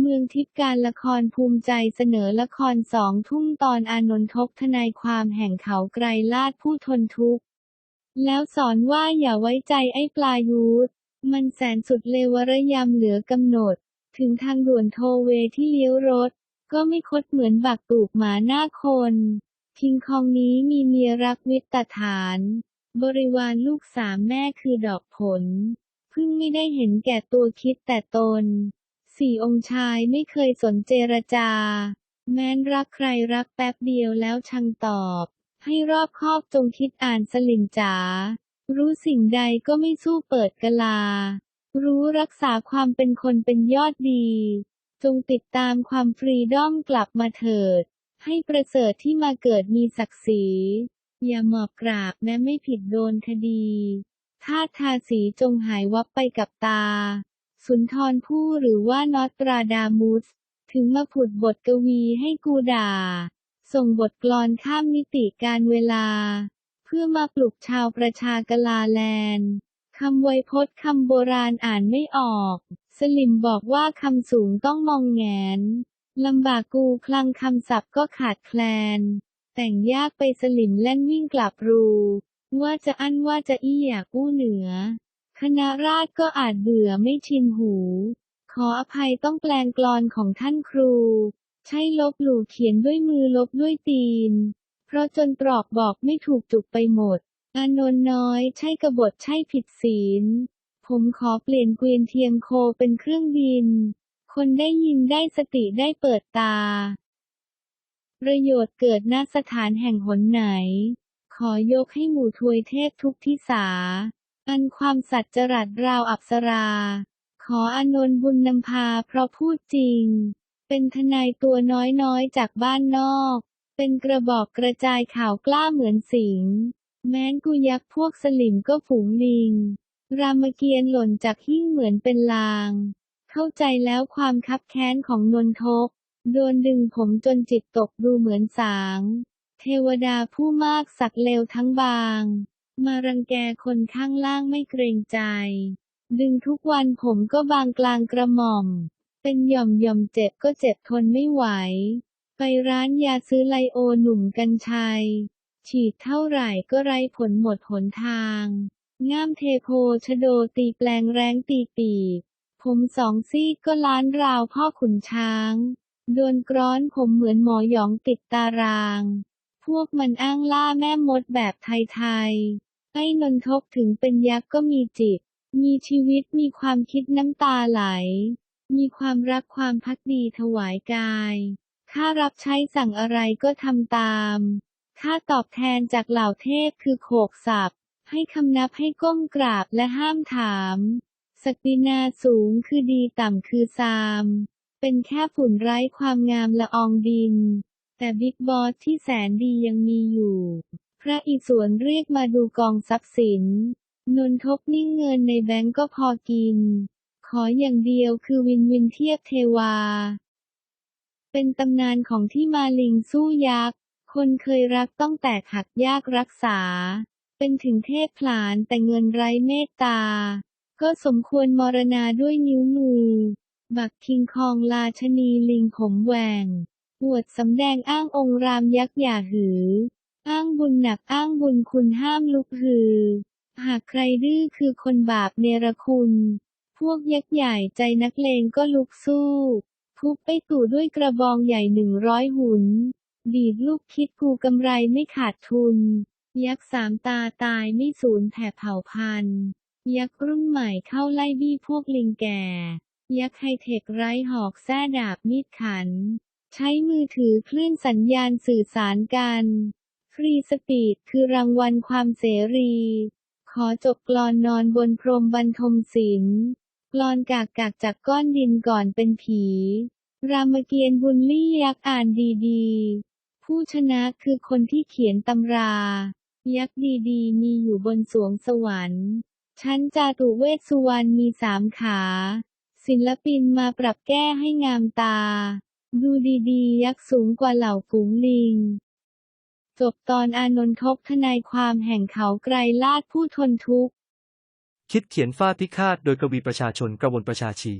เมืองทิพย์การละครภูมิใจเสนอละครสองทุ่มตอนอานนทกทนายความแห่งเขาไกรลาดผู้ทนทุกข์ แล้วสอนว่าอย่าไว้ใจไอ้ปลายูดมันแสนสุดเลวระยำเหลือกำหนด ถึงทางด่วนโทเวที่เลี้ยวรถ ก็ไม่คดเหมือนบักตูกหมาหน้าคนคิงคองนี้มีเมียรักวิตฐาน บริวารลูกสามแม่คือดอกผล เพิ่งไม่ได้เห็นแก่ตัวคิดแต่ตน สี่องค์ชายไม่เคยสนเจรจา แม้นรักใครรักแป๊บเดียวแล้วชังตอบ ให้รอบคอบจงคิดอ่านสลิมจ๋า รู้สิ่งใดก็ไม่สู้เปิดกะลา รู้รักษาความเป็นคนเป็นยอดดี จงติดตามความฟรีดอมกลับมาเถิด ให้ประเสริฐที่มาเกิดมีศักดิ์ศรี อย่าหมอบกราบแม้ไม่ผิดโดนคดีทาสทาสีจงหายวับไปกับตา สุนทรผู้หรือว่านอตราดามุส ถึงมาผุดบทกวีให้กูด่า ส่งบทกลอนข้ามมิติการเวลา เพื่อมาปลุกชาวประชากลาแลนด์คำไวยพจน์คำโบราณอ่านไม่ออก สลิมบอกว่าคำสูงต้องมองแงนลำบากกูคลังคำศัพท์ก็ขาดแคลน แต่งยากไปสลิมแล่นวิ่งกลับรู ว่าจะอั้นว่าจะอี้อยากอู้เหนือ คณะราษฎรก็อาจเบื่อไม่ชินหู ขออภัยต้องแปลงกลอนของท่านครู ใช่ลบหลู่เขียนด้วยมือลบด้วยตีน เพราะจนตรอกบอกไม่ถูกจุกไปหมด อานนท์น้อยใช่กบฏใช่ผิดศีล ผมขอเปลี่ยนเกวียนเทียมโคเป็นเครื่องบิน คนได้ยินได้สติได้เปิดตา ประโยชน์เกิดณสถานแห่งหนไหน ขอยกให้หมู่ทวยเทพทุกทิสา อันความสัจจรัสราวอัปสรา ขออนนท์บุญนำพาเพราะพูดจริง เป็นทนายตัวน้อยๆจากบ้านนอก เป็นกระบอกกระจายข่าวกล้าเหมือนสิง แม้นกูยักพวกสลิมก็ฝูงลิง รามเกียรติ์หล่นจากหิ้งเหมือนเป็นลาง เข้าใจแล้วความคับแค้นของนนทก โดนดึงผมจนจิตตกดูเหมือนสาง เทวดาผู้มากสักเลวทั้งบาง มารังแกคนข้างล่างไม่เกรงใจ ดึงทุกวันผมก็บางกลางกระหม่อม เป็นหย่อมหย่อมเจ็บก็เจ็บทนไม่ไหว ไปร้านยาซื้อไลโอหนุ่มกัญชัย ฉีดเท่าไหร่ก็ไร้ผลหมดหนทาง ง่ามเทโพชโดตีแปลงแรงตีปีผมสองซี่ก็ล้านราวพ่อขุนช้าง โดนกร้อนผมเหมือนหมอหยองติดตาราง พวกมันอ้างล่าแม่มดแบบไทยๆ ไอ้นนทกถึงเป็นยักษ์ก็มีจิต มีชีวิตมีความคิดน้ำตาไหล มีความรักความพักดีถวายกาย ข้ารับใช้สั่งอะไรก็ทำตามค่าตอบแทนจากเหล่าเทพคือโขกศัพท์ ให้คำนับให้ก้มกราบและห้ามถามสกินาสูงคือดีต่ำคือซาม เป็นแค่ฝุ่นไร้ความงามละอองดิน แต่บิ๊กบอสที่แสนดียังมีอยู่ พระอิศวรเรียกมาดูกองทรัพย์สิน นนทบนิ่งเงินในแบงก์ก็พอกิน ขออย่างเดียวคือวินวินเทียบเทวา เป็นตำนานของที่มาลิงสู้ยักษ์ คนเคยรักต้องแตกหักยากรักษา เป็นถึงเทพผลานแต่เงินไร้เมตตา ก็สมควรมรณาด้วยนิ้วมือ บักคิงคองราชนีลิงผมแหวงอวดสำแดงอ้างองค์รามยักษ์อย่าหือ อ้างบุญหนักอ้างบุญคุณห้ามลุกฮือ หากใครดื้อคือคนบาปเนรคุณ พวกยักษ์ใหญ่ใจนักเลงก็ลุกสู้ทุบไปตู่ด้วยกระบองใหญ่หนึ่งร้อยหุน ดีดลูกคิดกูกำไรไม่ขาดทุน ยักษ์สามตาตายไม่สูญแผ่เผ่าพันธุ์ ยักษ์รุ่นใหม่เข้าไล่บี้พวกลิงแก่ ยักษ์ไฮเทคไร้หอกแส้ดาบมีดขัน ใช้มือถือคลื่นสัญญาณสื่อสารกัน ฟรีสปีดคือรางวัลความเสรี ขอจบกลอนนอนบนพรมบรรทมศิลป์กลอนกากกากจากก้อนดินก่อนเป็นผี รามเกียรติ์บุญลี่ยักษ์อ่านดีๆ ผู้ชนะคือคนที่เขียนตำรา ยักษ์ดีๆ มีอยู่บนสวงสวรรค์ชั้นจาตุเวสสุวรรณมีสามขา ศิลปินมาปรับแก้ให้งามตา ดูดีๆ ยักษ์สูงกว่าเหล่าฝูงลิง จบตอนอานนทบทนายความแห่งเขาไกรลาดผู้ทนทุกข์ คิดเขียนฟาดพิฆาตโดยกวีประชาชนกระวนประชาชี